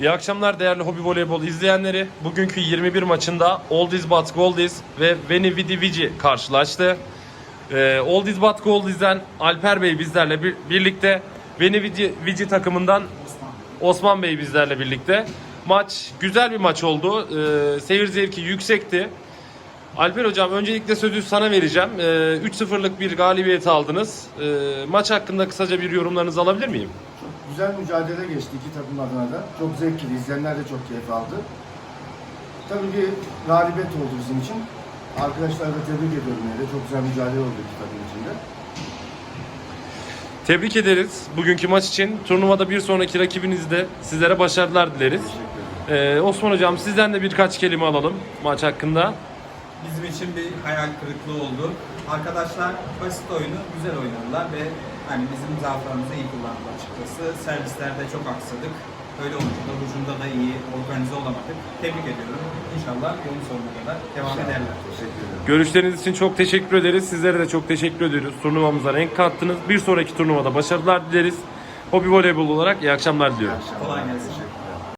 İyi akşamlar değerli hobi voleybol izleyenleri. Bugünkü 21 maçında Oldies But Goldies ve Veni Vidi Vici karşılaştı. Ee, Oldies But Goldies'den Alper Bey bizlerle bir, birlikte. Veni Vidi Vici takımından Osman Bey bizlerle birlikte. Maç güzel bir maç oldu. Ee, seyir zevki yüksekti. Alper hocam öncelikle sözü sana vereceğim. Ee, 3-0'lık bir galibiyet aldınız. Ee, maç hakkında kısaca bir yorumlarınızı alabilir miyim? Güzel mücadele geçti iki takım adına da. Çok zevkli, izleyenler de çok keyif aldı. Tabii bir galibiyet oldu bizim için. Arkadaşlar da tebrik ediyorum yine. Çok güzel mücadele oldu iki takım içinde. Tebrik ederiz bugünkü maç için. Turnuvada bir sonraki rakibinizde sizlere başarılar dileriz. Ee, Osman hocam sizden de birkaç kelime alalım maç hakkında. Bizim için bir hayal kırıklığı oldu. Arkadaşlar basit oyunu güzel oynadılar ve hani bizim zaaflarımızı iyi kullandılar açıkçası. Servislerde çok aksadık. Öyle olunca da hücumda da iyi organize olamadık. Tebrik ediyorum. İnşallah yolun sonuna kadar devam ederler. Teşekkür ederim. Görüşleriniz için çok teşekkür ederiz. Sizlere de çok teşekkür ediyoruz. Turnuvamıza renk kattınız. Bir sonraki turnuvada başarılar dileriz. Hobi voleybol olarak iyi akşamlar diliyorum. Kolay gelsin.